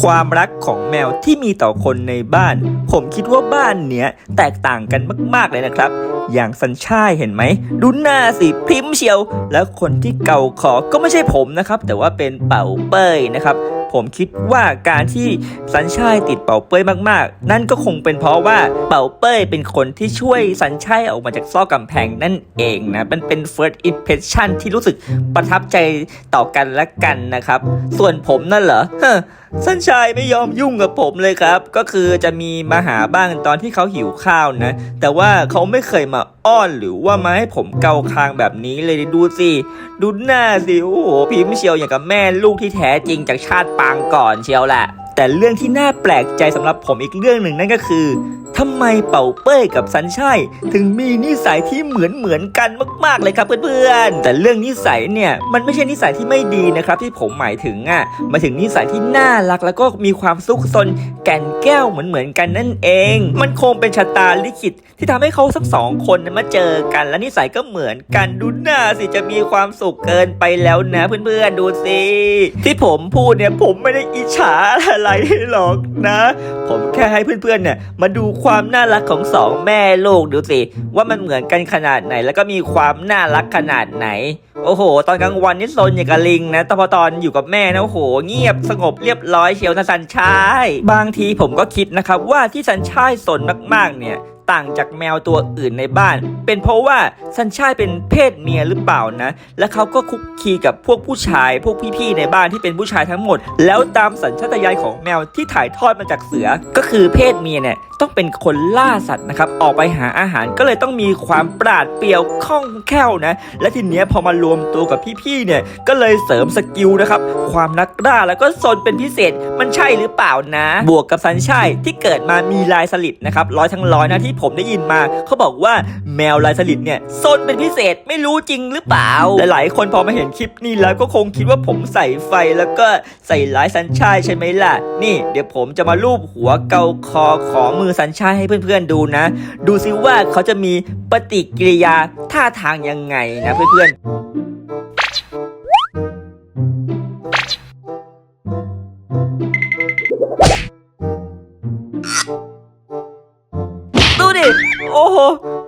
ความรักของแมวที่มีต่อคนในบ้าน ผมคิดว่าบ้านเนี้ยแตกต่างกันมากๆเลยนะครับ อย่างสัญชายเห็นไหมดูหน้าสิพริมเชียว แล้วคนที่เกาคอก็ไม่ใช่ผมนะครับ แต่ว่าเป็นเป่าเป้ยนะครับผมคิดว่าการที่สัญชัยติดเป่าเป้ยมากๆ นั่นก็คงเป็นเพราะว่าเป่าเป้ยเป็นคนที่ช่วยสัญชัยออกมาจากซอกกำแพงนั่นเองนะมันเป็น first impression ที่รู้สึกประทับใจต่อกันและกันนะครับ ส่วนผมนั่นเหรอเฮ้อ สัญชัยไม่ยอมยุ่งกับผมเลยครับ ก็คือจะมีมาหาบ้างตอนที่เขาหิวข้าวนะ แต่ว่าเขาไม่เคยมาอ้อนหรือว่ามาให้ผมเกาคางแบบนี้เลยดูสิดูหน้าสิโอ้โหพิมพ์เชียวอย่างกับแม่ลูกที่แท้จริงจากชาติปางก่อนเชียวแหละแต่เรื่องที่น่าแปลกใจสำหรับผมอีกเรื่องหนึ่งนั่นก็คือ ทำไมเป่าเป้ยกับสันชัยถึงมีนิสัยที่เหมือนเหมือนกันมากๆเลยครับเพื่อนๆแต่เรื่องนิสัยเนี่ยมันไม่ใช่นิสัยที่ไม่ดีนะครับที่ผมหมายถึงอะมาถึงนิสัยที่น่ารักแล้วก็มีความซุกซนแก่นแก้วเหมือนเหมือนกันนั่นเอง มันคงเป็นชะตาลิขิตที่ทำให้เขาสักสองคนมาเจอกัน และนิสัยก็เหมือนกันดูหน้าสิจะมีความสุขเกินไปแล้วนะเพื่อนๆดูสิที่ผมพูดเนี่ยผมไม่ได้อิจฉาอะไรหรอกนะ ผมแค่ให้เพื่อนๆเนี่ยมาดูความความน่ารักของสองแม่ลูกดูสิ ว่ามันเหมือนกันขนาดไหน แล้วก็มีความน่ารักขนาดไหน โอ้โห ตอนกลางวันนี่ซนอย่างกับลิงนะแต่พอตอนอยู่กับแม่นะโอ้โห เงียบสงบเรียบร้อยเชียวนะสันชาย บางทีผมก็คิดนะครับว่าที่สันชายสนมากๆเนี่ย ต่างจากแมวตัวอื่นในบ้าน เป็นเพราะว่าสัญชาติเป็นเพศเมียหรือเปล่านะ และเขาก็คุกคีกับพวกผู้ชาย พวกพี่ๆในบ้านที่เป็นผู้ชายทั้งหมด แล้วตามสัญชาตญาณของแมวที่ถ่ายทอดมาจากเสือ ก็คือเพศเมียเนี่ยต้องเป็นคนล่าสัตว์นะครับ ออกไปหาอาหารก็เลยต้องมีความปราดเปรียวคล่องแคล่วนะ และทีเนี้ยพอมารวมตัวกับพี่ๆเนี่ย ก็เลยเสริมสกิลนะครับ ความนักล่าแล้วก็ซนเป็นพิเศษ มันใช่หรือเปล่านะ บวกกับสัญชาติที่เกิดมามีลายสลิดนะครับ ร้อยทั้งร้อยนะที่ผมได้ยินมาเขาบอกว่าแมวลายสลิดเนี่ยซนเป็นพิเศษไม่รู้จริงหรือเปล่าหลายๆคนพอมาเห็นคลิปนี้แล้วก็คงคิดว่าผมใส่ไฟแล้วก็ใส่ลายสัญชายใช่ไหมล่ะ นี่ เดี๋ยวผมจะมาลูบหัวเกาคอของมือสัญชายให้เพื่อนๆดูนะ ดูซิว่าเขาจะมีปฏิกิริยาท่าทางยังไงนะเพื่อนๆ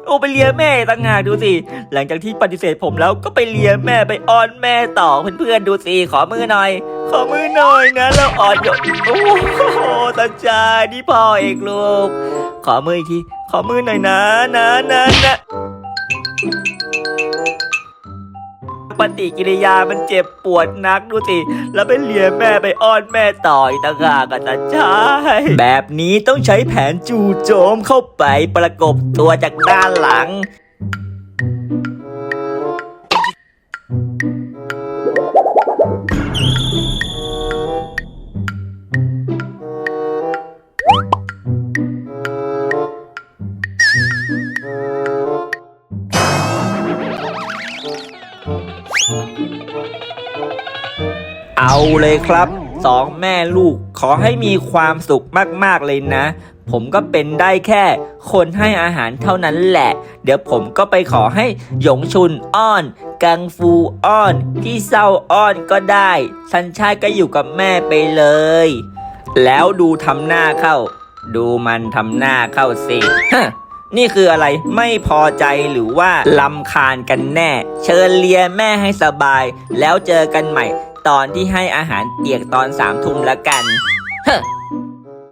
โอ้ไปเลียแม่ต่างหากดูสิ หลังจากที่ปฏิเสธผมแล้วก็ไปเลียแม่ไปอ้อนแม่ต่อเพื่อนๆดูสิ ขอมือหน่อย ขอมือหน่อยนะแล้วอ่อนโยนโอ้โหตาจานี่พ่อเอกลูก ขอมืออีกที ขอมือหน่อยนะนะนะนะ ปฏิกิริยามันเจ็บปวดนักดูสิ แล้วไปเลียแม่ไปอ้อนแม่ต่อยต่างหากอะตาชายแบบนี้ต้องใช้แผนจู่โจมเข้าไปประกบตัวจากด้านหลัง เอาเลยครับสองแม่ลูกขอให้มีความสุขมากๆเลยนะ ผมก็เป็นได้แค่คนให้อาหารเท่านั้นแหละ เดี๋ยวผมก็ไปขอให้หยงชุนอ้อน กังฟูอ้อน พี่เศร้าอ้อนก็ได้ สัญชาติก็อยู่กับแม่ไปเลย แล้วดูทำหน้าเข้า ดูมันทำหน้าเข้าสินี่คืออะไรไม่พอใจหรือว่าลำคาญกันแน่ เชิญเลียแม่ให้สบาย แล้วเจอกันใหม่ ตอนที่ให้อาหารเปียกตอนสามทุ่มละกัน